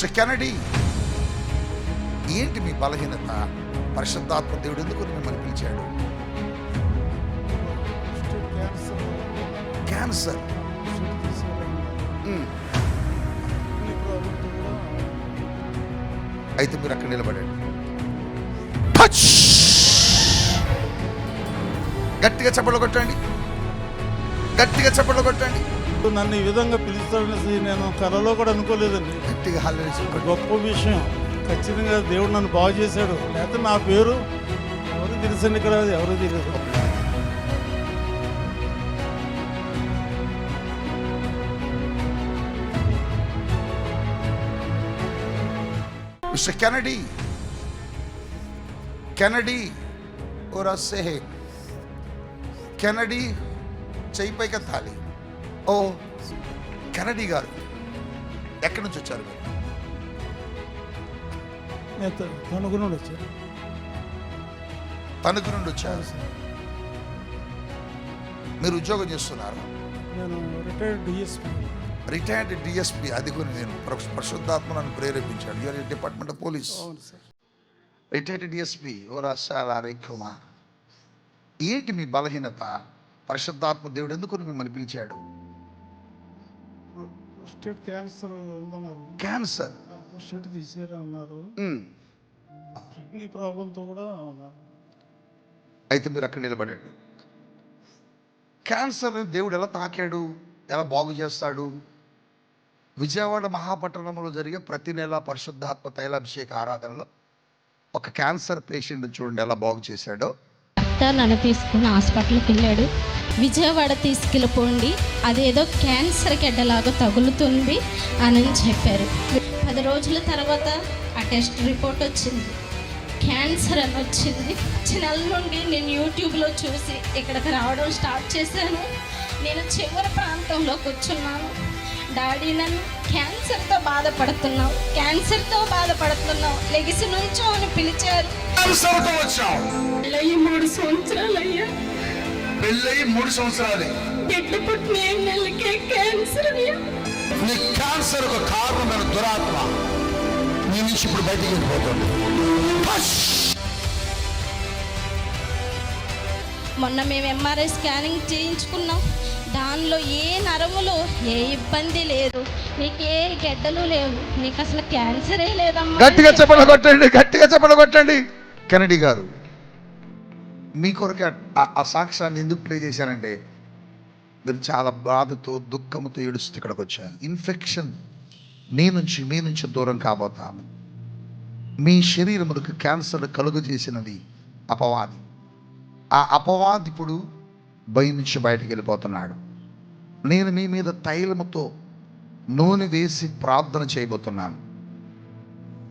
Mister Kennedy. ఏంటి మీ బలహీనత? పరిశుద్ధాత్మ దేవుడు ఎందుకు మిమ్మల్ని పిలిచాడు? క్యాన్సర్ కూడా అయితే మీరు అక్కడ నిలబడండి! గట్టిగా చప్పట్లు కొట్టండి. గట్టిగా చప్పట్లు కొట్టండి. నన్ను ఈ విధంగా పిలుస్తాడనేసి నేను కలలో కూడా అనుకోలేదండి. గట్టిగా. గొప్ప విషయం. ఖచ్చితంగా దేవుడు నన్ను బాగు చేశాడు. లేకపోతే నా పేరు ఎవరు తెలుసండి ఇక్కడ? ఎవరు తెలియదు. Mister Kennedy. కెనడీ. ఓరా సెహే కెనడీ చెయ్యి పైకెత్తాలి ఓ కెనడీ గారు. ఎక్కడి నుంచి వచ్చారు మీరు? తణుకు నుండి వచ్చాను. తణుకు నుండి వచ్చారు? మీరు ఉద్యోగం చేస్తున్నారు? నేను రిటైర్డ్ డిఎస్పీ. రిటైర్డ్ డిఎస్పి అది కూడా నేను ప్రశ్- పరిశుద్ధాత్మ నన్ను ప్రేరేపించాడు. You are department of police. Retired DSP ఓ రాష్ట్రాల కుమార్ ఏంటి మీ బలహీనత? పరిశుద్ధాత్మ దేవుడు ఎందుకు మిమ్మల్ని పిలిచాడు? స్టేట్ క్యాన్సర్ క్యాన్సర్ స్టేట్ తీసేరా అన్నారు. కిడ్నీ ప్రాబ్లంతో కూడా అయితే మీరు అక్కడ నిలబడండి క్యాన్సర్ దేవుడు ఎలా తాకాడు? ఎలా బాగు చేస్తాడు? విజయవాడ మహాపట్టణంలో జరిగే ప్రతి నెల పరిశుద్ధాత్మ తైలాభిషేక ఆరాధనలో ఒక క్యాన్సర్ పేషెంట్ చూడండి ఎలా బాగు చేశాడో. తీసుకుని హాస్పిటల్కి వెళ్ళాడు. విజయవాడ తీసుకెళ్ళిపోండి. అదేదో క్యాన్సర్ గడ్డలాగా తగులుతుంది అని చెప్పారు. పది రోజుల తర్వాత ఆ టెస్ట్ రిపోర్ట్ వచ్చింది. క్యాన్సర్ అని వచ్చింది. వచ్చే నెల నుండి నేను యూట్యూబ్లో చూసి ఇక్కడికి రావడం స్టార్ట్ చేశాను. నేను చివరి ప్రాంతంలో కూర్చున్నాను. డాడీ నన్ను క్యాన్సర్తో బాధపడుతున్నావు క్యాన్సర్తో బాధపడుతున్నావు లెగిసి నుంచో అని పిలిచారు. మూడు సంవత్సరాలయ్యా. పెళ్ళయి మూడు సంవత్సరాలే. నీ క్యాన్సర్ ఒక కారణమైన దురాత్మ. నీ నుంచి ఇప్పుడు బయటికి వెళ్ళిపోతుంది! మొన్న మేము ఎంఆర్ఐ స్కానింగ్ చేయించుకున్నాం. దానిలో ఏ నరములు ఏ ఇబ్బంది లేదు. నీకు ఏ గడ్డలు లేవు. నీకు అసలు క్యాన్సరే లేదమ్మా. గట్టిగా చెప్పలు కొట్టండి గట్టిగా చెప్పలు కొట్టండి. కెనడీ గారు మీ కొరకే ఆ- సాక్ష్యాన్ని ఎందుకు ప్లే చేశానంటే మీరు చాలా బాధతో దుఃఖంతో ఏడుస్తూ ఇక్కడికి వచ్చాను ఇన్ఫెక్షన్ నీ నుంచి మీ నుంచి దూరం కాబోతాను మీ శరీరములకు క్యాన్సర్ కలుగు చేసినది అపవాది. ఆ అపవాది ఇప్పుడు భయం నుంచి బయటకు వెళ్ళిపోతున్నాడు. నేను మీ మీద తైలముతో నూనె వేసి ప్రార్థన చేయబోతున్నాను.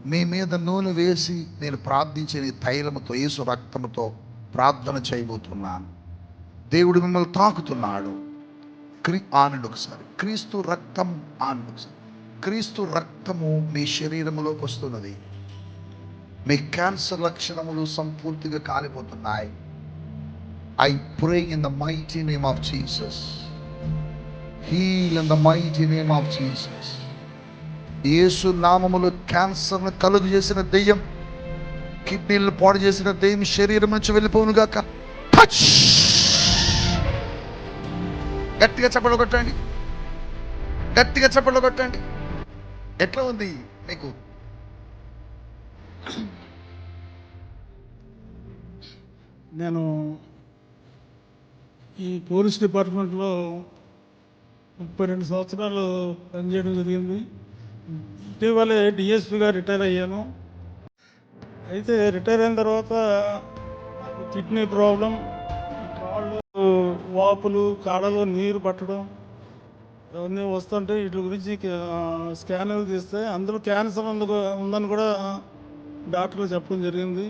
మీ మీద నూనె వేసి నేను ప్రార్థించే తైలముతో యేసు రక్తముతో ప్రార్థన చేయబోతున్నాను. దేవుడు మిమ్మల్ని తాకుతున్నాడు. క్రీ ఆనండి ఒకసారి. క్రీస్తు రక్తం ఆనండి ఒకసారి. క్రీస్తు రక్తము మీ శరీరములోకి వస్తున్నది. మీ క్యాన్సర్ లక్షణములు సంపూర్తిగా కాలిపోతున్నాయి. I pray in the mighty name of Jesus. Heal in the mighty name of Jesus. Yesu నామములు క్యాన్సర్ను కలుగు చేసిన దెయ్యం కిడ్నీలను పాడు చేసిన దేని శరీరం నుంచి వెళ్ళిపోను గాక. టచ్ గట్టిగా చప్పట్లు కొట్టండి. గట్టిగా చప్పట్లు కొట్టండి. ఎట్లా ఉంది మీకు? నేను ఈ పోలీస్ డిపార్ట్మెంట్లో ముప్పై రెండు సంవత్సరాలు పనిచేయడం జరిగింది. ఇటీవలే డిఎస్పీగా రిటైర్ అయ్యాను. అయితే రిటైర్ అయిన తర్వాత కిడ్నీ ప్రాబ్లం కాళ్ళు వాపులు కాళ్ళలో నీరు పట్టడం అవన్నీ వస్తుంటే వీటి గురించి స్కానర్లు తీస్తే అందులో క్యాన్సర్ ఉందని కూడా డాక్టర్లు చెప్పడం జరిగింది.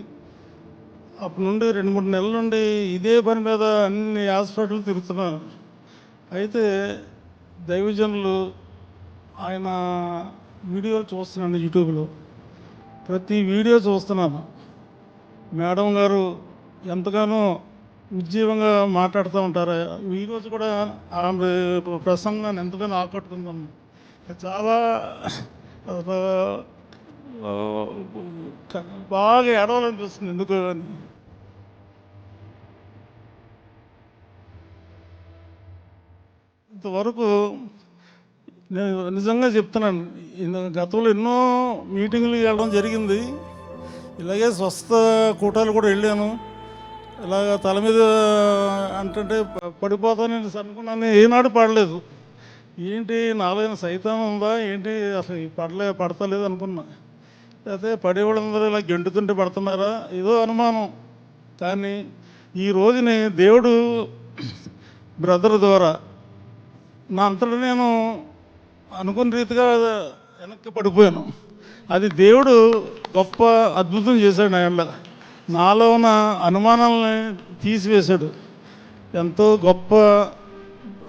అప్పటి నుండి రెండు మూడు నెలల నుండి ఇదే పని మీద అన్ని హాస్పిటల్ తిరుగుతున్నాను అయితే దైవజనులు ఆయన వీడియోలు చూస్తున్నాను యూట్యూబ్లో. ప్రతి వీడియో చూస్తున్నాను మేడం గారు ఎంతగానో ఉజ్జీవంగా మాట్లాడుతూ ఉంటారు. ఈరోజు కూడా ఆమె ప్రసంగాన్ని ఎంతగానో ఆకట్టుకుందాం చాలా బాగా ఏడవాలనిపిస్తుంది ఎందుకు అని. ఇంతవరకు నేను నిజంగా చెప్తున్నాను. గతంలో ఎన్నో మీటింగ్లు వెళ్ళడం జరిగింది. ఇలాగే స్వస్థ కూటాలు కూడా వెళ్ళాను. ఇలాగ తల మీద అంటే ప- పడిపోతానని అనుకున్నాను. ఏనాడు పడలేదు. ఏంటి నాలుగైన సైతం ఉందా? ఏంటి అసలు పడలే పడతలేదు అనుకున్నా. అయితే పడేవాళ్ళందరూ ఇలా గెంటుతుంటే పడుతున్నారా? ఏదో అనుమానం. కానీ ఈ రోజుని దేవుడు బ్రదర్ ద్వారా నా అంతటా నేను అనుకున్న రీతిగా వెనక్కి పడిపోయాను. అది దేవుడు గొప్ప అద్భుతం చేశాడు నా వల్ల నాలో ఉన్న అనుమానాలని తీసివేశాడు. ఎంతో గొప్ప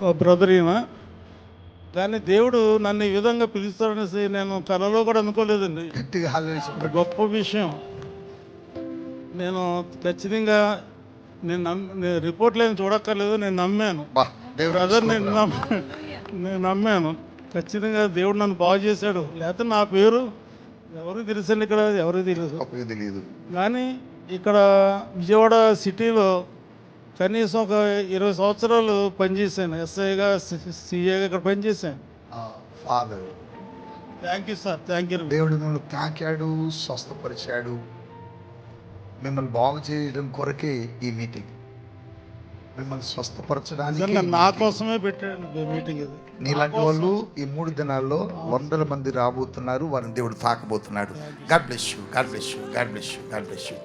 బ్రదర్ ఈయన. కానీ దేవుడు నన్ను ఈ విధంగా పిలుస్తాడనేసి నేను కలలో కూడా అనుకోలేదండి. గొప్ప విషయం. నేను ఖచ్చితంగా నేను నమ్ నేను రిపోర్ట్లు ఏం చూడక్కర్లేదు నేను నమ్మాను. బ్రదర్ నేను నమ్మ నేను నమ్మాను. ఖచ్చితంగా దేవుడు నన్ను బాగు చేశాడు. లేకపోతే నా పేరు ఎవరికి తెలుసండి ఇక్కడ? ఎవరికి తెలియదు తెలియదు కానీ ఇక్కడ విజయవాడ సిటీలో కనీసం ఒక ఇరవై సంవత్సరాలు పనిచేశాను. ఎస్ఐగా సిఏగా ఇక్కడ పనిచేశాను. Father thank you sir thank you దేవుడు మిమ్మల్ని తాకాడు స్వస్థపరిచాడు. మిమ్మల్ని బాగు చేయడం కొరకే ఈ మీటింగ్ మిమ్మల్ని స్వస్థపరచడానికి నా కోసమే పెట్టాడు మీటింగ్ ఇది. నీలాంటి వాళ్ళు ఈ మూడు దినాల్లో వందల మంది రాబోతున్నారు వారిని దేవుడు తాకబోతున్నాడు. God bless you god bless you god bless you god bless you